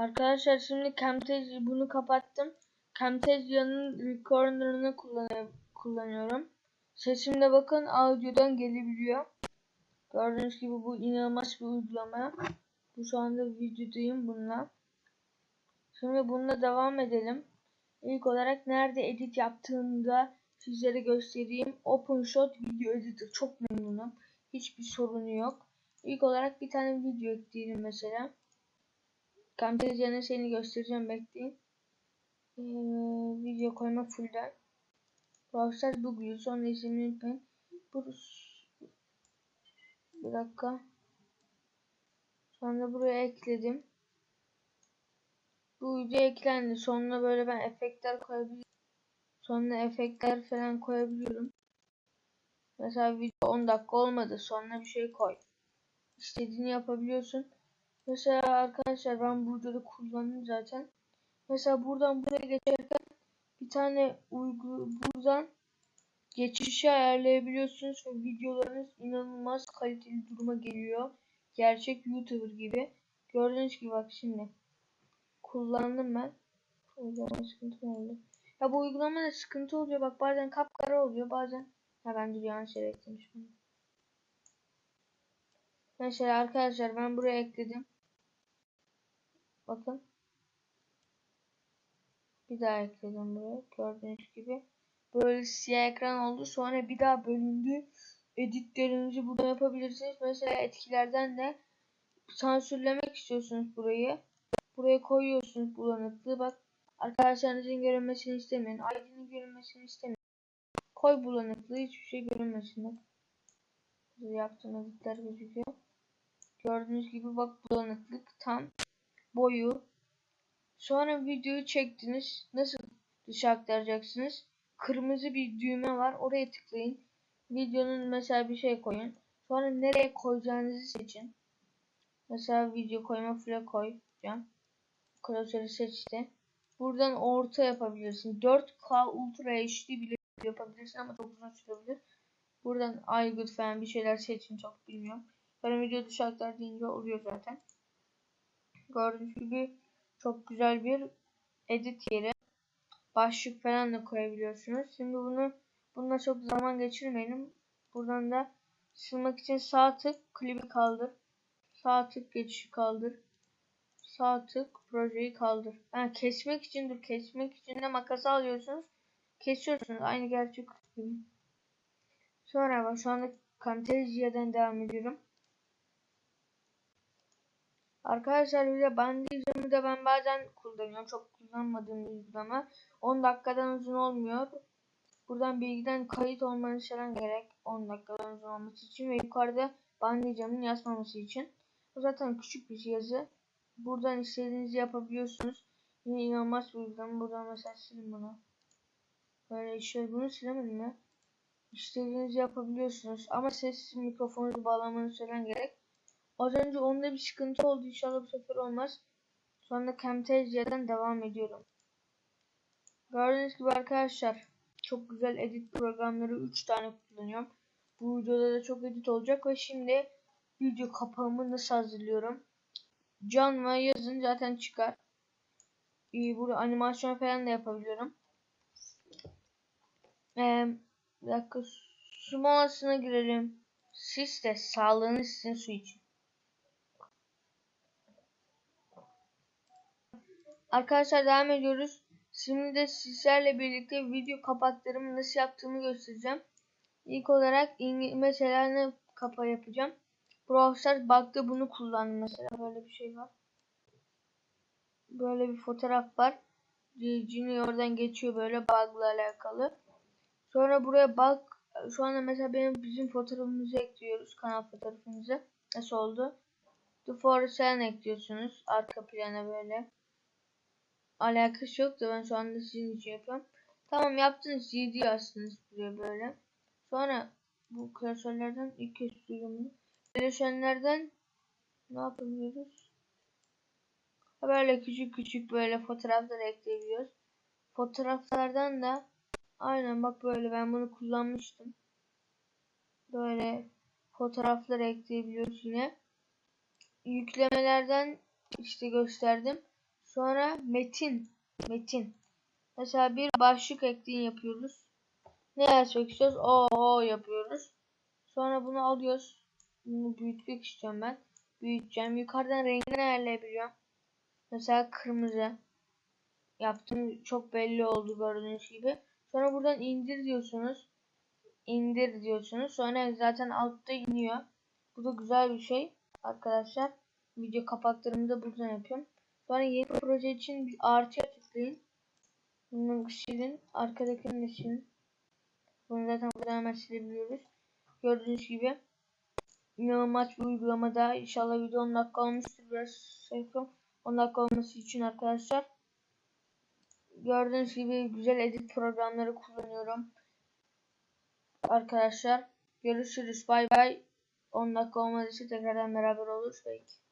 Arkadaşlar şimdi Camtasia bunu kapattım. Camtasia'nın recorder'ını kullanıyorum. Sesimde bakın audio'dan gelebiliyor. Gördüğünüz gibi bu inanılmaz bir uygulama. Bu şu anda videodayım bununla. Şimdi bununla devam edelim. İlk olarak nerede edit yaptığımda sizlere göstereyim. OpenShot Video Editor çok memnunum. Hiçbir sorunu yok. İlk olarak bir tane video ekleyelim mesela. Camtasia'nın seni göstereceğim bekleyin. Ee, video koyma fullden. Browser Google sonra ismini unutmayın. Bruce. Bir dakika. Sonra buraya ekledim. Bu video eklendi. Sonra böyle ben efektler koyabiliyorum. Sonra efektler falan koyabiliyorum. Mesela video 10 dakika olmadı. Sonra bir şey koy. İstediğini yapabiliyorsun. Mesela arkadaşlar ben burada da kullandım zaten. Mesela buradan buraya geçerken bir tane uygu buradan geçişi ayarlayabiliyorsunuz ve videolarınız inanılmaz kaliteli duruma geliyor. Gerçek YouTuber gibi. Gördüğünüz gibi bak şimdi. Kullandım ben. Uygulama sıkıntı oldu. Ya bu uygulamada sıkıntı oluyor. Bak bazen kapkara oluyor. Bazen ya ben yanlış yere eklemişim. Mesela arkadaşlar ben buraya ekledim. Bakın. Bir daha ekledim buraya. Gördüğünüz gibi. Böyle siyah ekran oldu. Sonra bir daha bölündü. Editlerinizi burada yapabilirsiniz. Mesela etkilerden de sansürlemek istiyorsunuz burayı. Buraya koyuyorsunuz bulanıklığı. Bak arkadaşlarınızın görünmesini istemeyin. ID'nin görünmesini istemeyin. Koy bulanıklığı hiçbir şey görünmesin. Yaptığım editler gözüküyor. Gördüğünüz gibi bak bulanıklık tam boyu. Sonra videoyu çektiniz. Nasıl dışa aktaracaksınız? Kırmızı bir düğme var. Oraya tıklayın. Videonun mesela bir şey koyun. Sonra nereye koyacağınızı seçin. Mesela video koyma file koyacağım. Klasörü seçti. Buradan orta yapabilirsin. 4K Ultra HD bile yapabilirsin ama çok uzun sürebilir. Buradan aygıt falan bir şeyler seçin çok bilmiyorum. Ben video dışı aktar deyince oluyor zaten. Gördüğünüz gibi çok güzel bir edit yeri. Başlık falan da koyabiliyorsunuz. Şimdi bunu bununla çok zaman geçirmeyelim. Buradan da silmek için sağ tık klibi kaldır. Sağ tık geçişi kaldır. Sağ tık projeyi kaldır. Yani kesmek için dur kesmek için de makas alıyorsunuz. Kesiyorsunuz aynı gerçek gibi. Sonra bak şu anda Camtasia'dan devam ediyorum. Arkadaşlar bir de bandajımı da ben bazen kullanıyorum. Çok kullanmadığım bir uygulama. 10 dakikadan uzun olmuyor. Buradan bilgiden kayıt olmanız falan gerek. 10 dakikadan uzun olması için ve yukarıda bandajımın yazmaması için. Bu zaten küçük bir yazı. Buradan istediğinizi yapabiliyorsunuz. Yine inanılmaz bir uygulama. Buradan mesela silin bunu. Böyle işte bunu silemedim ya. İstediğinizi yapabiliyorsunuz. Ama ses mikrofonu bağlamanız falan gerek. Az önce onda bir sıkıntı oldu. İnşallah bu sefer olmaz. Sonra Camtasia'dan devam ediyorum. Gördüğünüz gibi arkadaşlar çok güzel edit programları 3 tane kullanıyorum. Bu videoda da çok edit olacak ve şimdi video kapağımı nasıl hazırlıyorum. Canva yazın zaten çıkar. Ee, burada animasyon falan da yapabiliyorum. Ee, bir dakika su molasına girelim. Siz de sağlığınız için su için. Arkadaşlar devam ediyoruz. Şimdi de sizlerle birlikte video kapaklarımı nasıl yaptığımı göstereceğim. İlk olarak mesela ne kapa yapacağım. Browser Bug'da bunu kullandım mesela. Böyle bir şey var. Böyle bir fotoğraf var. Cini oradan geçiyor böyle bug'la alakalı. Sonra buraya bug şu anda mesela benim bizim fotoğrafımızı ekliyoruz. Kanal fotoğrafımızı. Nasıl oldu? The Forest ekliyorsunuz. Arka plana böyle alakası yok da ben şu anda sizin için yapıyorum. Tamam yaptınız CD yazsınız buraya böyle. Sonra bu klasörlerden duyuyorum bunu. Bileşenlerden ne yapabiliyoruz? Böyle küçük küçük böyle fotoğraflar ekleyebiliyoruz. Fotoğraflardan da aynen bak böyle ben bunu kullanmıştım. Böyle fotoğraflar ekleyebiliyoruz yine. Yüklemelerden işte gösterdim. Sonra metin. Metin. Mesela bir başlık ekleyin yapıyoruz. Ne yazmak istiyoruz? O, o yapıyoruz. Sonra bunu alıyoruz. Bunu büyütmek istiyorum ben. Büyüteceğim. Yukarıdan rengini ayarlayabiliyorum. Mesela kırmızı. Yaptığım çok belli oldu gördüğünüz gibi. Sonra buradan indir diyorsunuz. İndir diyorsunuz. Sonra zaten altta iniyor. Bu da güzel bir şey arkadaşlar. Video kapaklarımı da buradan yapıyorum. Sonra yeni proje için bir artıya tıklayın. Bunu silin. Arkadakini de silin. Bunu zaten buradan hemen silebiliyoruz. Gördüğünüz gibi inanılmaz bir uygulamada inşallah video 10 dakika olmuştur. Biraz yapıyorum. 10 dakika olması için arkadaşlar. Gördüğünüz gibi güzel edit programları kullanıyorum. Arkadaşlar görüşürüz. Bay bay. 10 dakika olmadığı için tekrardan beraber oluruz belki.